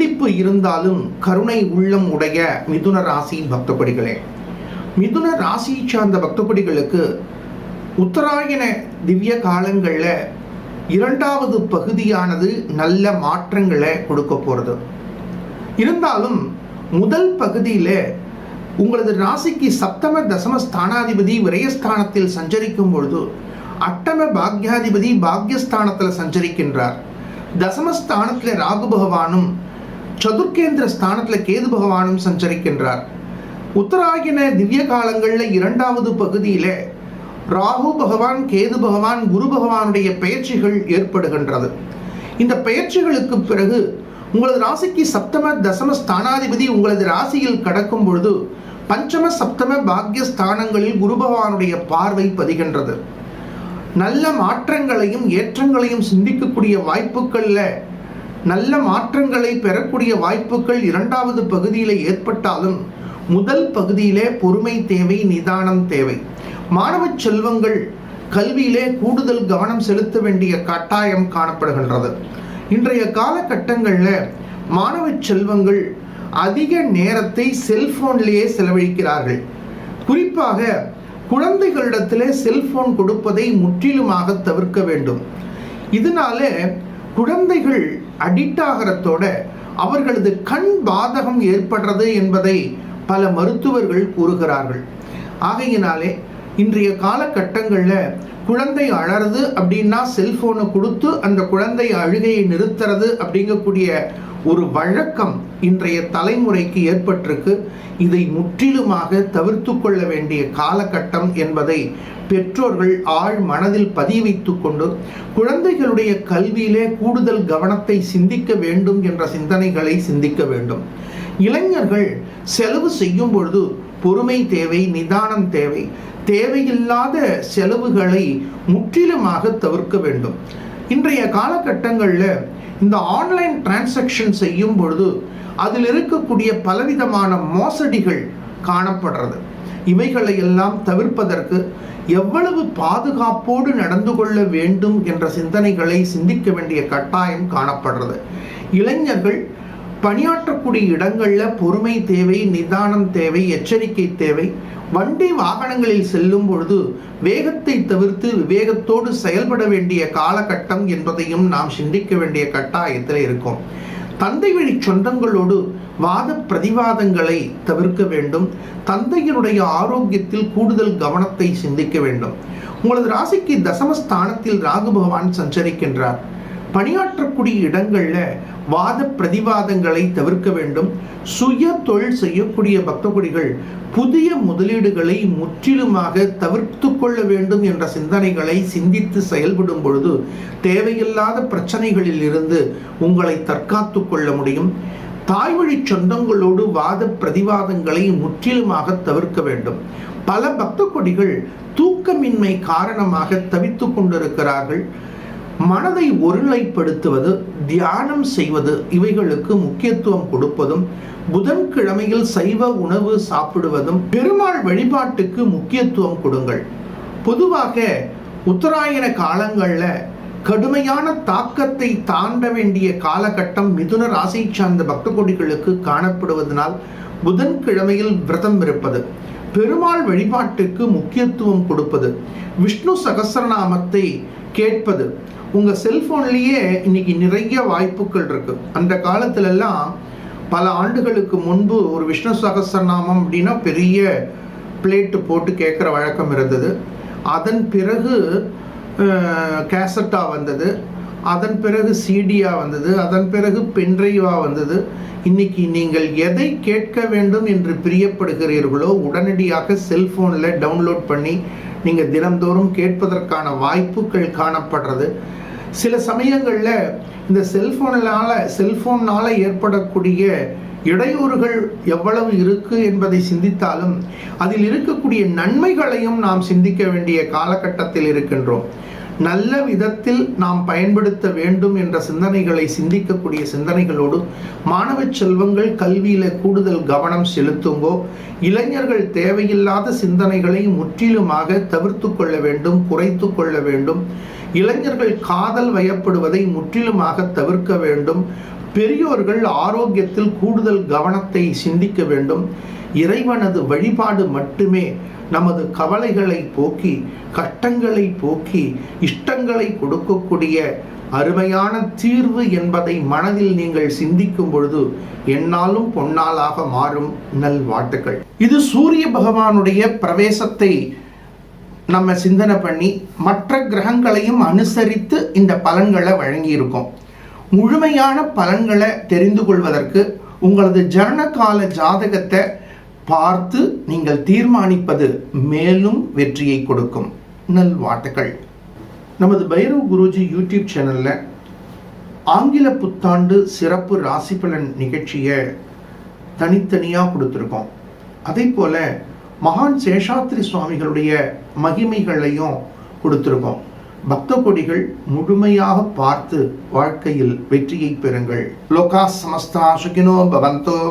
கண்டிப்பு இருந்தாலும் கருணை உள்ளம் உடைய மிதுன ராசியின் பக்தப்படிகளே. மிதுன ராசி சார்ந்த பக்தப்படிகளுக்கு உத்தராயண திவ்ய காலங்களில் இரண்டாவது பகுதியானது நல்ல மாற்றங்களை கொடுக்க போகிறது இருந்தாலும் முதல் பகுதியில் உங்களது ராசிக்கு சப்தம தசம ஸ்தானாதிபதி விரயஸ்தானத்தில் சஞ்சரிக்கும் பொழுது அட்டம பாக்யாதிபதி பாக்யஸ்தானத்தில் சஞ்சரிக்கின்றார். தசமஸ்தானத்தில் ராகு பகவானும் சதுர்கேந்திர ஸ்தானத்தில் கேது பகவானும் சஞ்சரிக்கின்றார். உத்தராயண திவ்ய காலங்களில் இரண்டாவது பகுதியில் ராகு பகவான் கேது பகவான் குரு பகவானுடைய பயிற்சிகள் ஏற்படுகின்றது. இந்த பயிற்சிகளுக்கு பிறகு உங்களது ராசிக்கு சப்தம தசம ஸ்தானாதிபதி உங்களது ராசியில் கடக்கும் பொழுது பஞ்சம சப்தம பாக்ய ஸ்தானங்களில் குரு பகவானுடைய பார்வை பதிகின்றது. நல்ல மாற்றங்களையும் ஏற்றங்களையும் சிந்திக்கக்கூடிய வாய்ப்புகளில் நல்ல மாற்றங்களை பெறக்கூடிய வாய்ப்புகள் இரண்டாவது பகுதியில் ஏற்பட்டாலும் முதல் பகுதியிலே பொறுமை தேவை நிதானம் தேவை. மாணவ செல்வங்கள் கல்வியிலே கூடுதல் கவனம் செலுத்த வேண்டிய கட்டாயம் காணப்படுகின்றது. இன்றைய காலகட்டங்களில் மாணவ செல்வங்கள் அதிக நேரத்தை செல்போன்லேயே செலவழிக்கிறார்கள். குறிப்பாக குழந்தைகளிடத்திலே செல்போன் கொடுப்பதை முற்றிலுமாக தவிர்க்க வேண்டும். இதனால குழந்தைகள் அடிக்ட் ஆகிறதோட அவர்களது கண் பாதகம் ஏற்படுறது என்பதை பல மருத்துவர்கள் கூறுகிறார்கள். ஆகையினாலே இன்றைய காலகட்டங்களில் குழந்தை அழறது அப்படின்னா செல்ஃபோனை கொடுத்து அந்த குழந்தை அழுகையை நிறுத்துறது அப்படிங்கக்கூடிய ஒரு வழக்கம் இன்றைய தலைமுறைக்கு ஏற்பட்டிருக்கு. இதை முற்றிலுமாக தவிர்த்து கொள்ள வேண்டிய காலகட்டம் என்பதை பெற்றோர்கள் ஆழ் மனதில் பதிய வைத்து கொண்டு குழந்தைகளுடைய கல்வியிலே கூடுதல் கவனத்தை சிந்திக்க வேண்டும் என்ற சிந்தனைகளை சிந்திக்க வேண்டும். இளைஞர்கள் செலவு செய்யும் பொழுது பொறுமை தேவை நிதானம் தேவை. தேவையில்லாத செலவுகளை முற்றிலுமாக தவிர்க்க வேண்டும். இன்றைய காலகட்டங்களில் இந்த ஆன்லைன் டிரான்சாக்ஷன் செய்யும் பொழுது அதில் இருக்கக்கூடிய பலவிதமான மோசடிகள் காணப்படுறது. இவைகளை எல்லாம் தவிர்ப்பதற்கு எவ்வளவு பாதுகாப்போடு நடந்து கொள்ள வேண்டும் என்ற சிந்தனைகளை சிந்திக்க வேண்டிய கட்டாயம் காணப்படுறது. இளைஞர்கள் பணியாற்றக்கூடிய இடங்களில் பொறுமை தேவை நிதானம் தேவை எச்சரிக்கை தேவை. வண்டி வாகனங்களில் செல்லும் பொழுது வேகத்தை தவிர்த்து விவேகத்தோடு செயல்பட வேண்டிய காலகட்டம் என்பதையும் நாம் சிந்திக்க வேண்டிய கட்டாயத்தில் இருக்கும். தந்தை வழி சொந்தங்களோடு வாத பிரதிவாதங்களை தவிர்க்க வேண்டும். தந்தையினுடைய ஆரோக்கியத்தில் கூடுதல் கவனத்தை சிந்திக்க வேண்டும். உங்களது ராசிக்கு தசமஸ்தானத்தில் ராகு பகவான் சஞ்சரிக்கின்றார். பணியாற்றக்கூடிய இடங்களில் வாத பிரதிவாதங்களை தவிர்க்க வேண்டும். சுய தொழில் செய்யக்கூடிய பக்தகுடிகள் புதிய முதலீடுகளை முற்றிலுமாக தவிர்த்து கொள்ள வேண்டும் என்ற சிந்தனைகளை சிந்தித்து செயல்படும் பொழுது தேவையில்லாத பிரச்சனைகளில் இருந்து உங்களை தற்காத்து கொள்ள முடியும். தாய்வழி சொந்தங்களோடு வாத பிரதிவாதங்களை முற்றிலுமாக தவிர்க்க வேண்டும். பல பக்த கொடிகள் தூக்கமின்மை காரணமாக தவித்து கொண்டிருக்கிறார்கள். மனதை ஒருநிலைப்படுத்துவது தியானம் செய்வது இவைகளுக்கு முக்கியத்துவம் கொடுப்பதும் புதன்கிழமையில் சைவ உணவு சாப்பிடுவதும் பெருமாள் வழிபாட்டுக்கு முக்கியத்துவம் கொடுங்கள். பொதுவாக உத்தராயண காலங்களில் கடுமையான தாக்கத்தை தாண்ட வேண்டிய காலகட்டம் மிதுன ராசி சார்ந்த பக்த கோடிகளுக்கு காணப்படுவதனால் புதன்கிழமையில் விரதம் இருப்பது பெருமாள் வழிபாட்டுக்கு முக்கியத்துவம் கொடுப்பது விஷ்ணு சகசரநாமத்தை கேட்பது உங்கள் செல்ஃபோன்லேயே இன்னைக்கு நிறைய வாய்ப்புகள் இருக்குது அந்த காலத்துலலாம் பல ஆண்டுகளுக்கு முன்பு ஒரு விஷ்ணு சகசரநாமம் அப்படின்னா பெரிய பிளேட்டு போட்டு கேட்குற வழக்கம் இருந்தது. அதன் பிறகு கேசட்டாக வந்தது. அதன் பிறகு சிடியாக வந்தது அதன் பிறகு பென்ட்ரைவாக வந்தது. இன்னைக்கு நீங்கள் எதை கேட்க வேண்டும் என்று பிரியப்படுகிறீர்களோ உடனடியாக செல்ஃபோனில் டவுன்லோட் பண்ணி நீங்கள் தினந்தோறும் கேட்பதற்கான வாய்ப்புகள் காணப்படுறது. சில சமயங்களில் இந்த செல்ஃபோனால் செல்ஃபோனால் ஏற்படக்கூடிய இடையூறுகள் எவ்வளவு இருக்கு என்பதை சிந்தித்தாலும் அதில் இருக்கக்கூடிய நன்மைகளையும் நாம் சிந்திக்க வேண்டிய காலகட்டத்தில் இருக்கின்றோம். நல்ல விதத்தில் நாம் பயன்படுத்த வேண்டும் என்ற சிந்தனைகளை சிந்திக்கக்கூடிய சிந்தனைகளோடு மாணவ செல்வங்கள் கல்வியில கூடுதல் கவனம் செலுத்துங்கோ. இளைஞர்கள் தேவையில்லாத சிந்தனைகளை முற்றிலுமாக தவிர்த்து கொள்ள வேண்டும் குறைத்து கொள்ள வேண்டும். இளைஞர்கள் காதல் வயப்படுவதை முற்றிலுமாக தவிர்க்க வேண்டும். பெரியோர்கள் ஆரோக்கியத்தில் கூடுதல் கவனத்தை சிந்திக்க வேண்டும். இறைவனது வழிபாடு மட்டுமே நமது கவலைகளை போக்கி கஷ்டங்களை போக்கி இஷ்டங்களை கொடுக்கக்கூடிய அருமையான தீர்வு என்பதை மனதில் நீங்கள் சிந்திக்கும் பொழுது என்னாலும் பொன்னாளாக மாறும் நல்வாழ்த்துக்கள் இது சூரிய பகவானுடைய பிரவேசத்தை நம்ம சிந்தனை பண்ணி மற்ற கிரகங்களையும் அனுசரித்து இந்த பலன்களை வழங்கியிருக்கோம். முழுமையான பலன்களை தெரிந்து கொள்வதற்கு உங்களது ஜனனகால ஜாதகத்தை பார்த்து நீங்கள் தீர்மானிப்பது மேலும் வெற்றியை கொடுக்கும். நல்வாழ்த்துக்கள் நமது பைரவ் குருஜி யூடியூப் சேனலில் ஆங்கில புத்தாண்டு சிறப்பு ராசி பலன் நிகழ்ச்சியை தனித்தனியாக கொடுத்துருக்கோம். அதே போல் மகான் சேஷாத்ரி சுவாமிகளுடைய மகிமைகளையும் கொடுத்துருக்கோம். பக்த கொடிகள் முழுமையாக பார்த்து வாழ்க்கையில் வெற்றியை பெறுங்கள். லோகா சமஸ்தா சுகினோ பவந்தோ.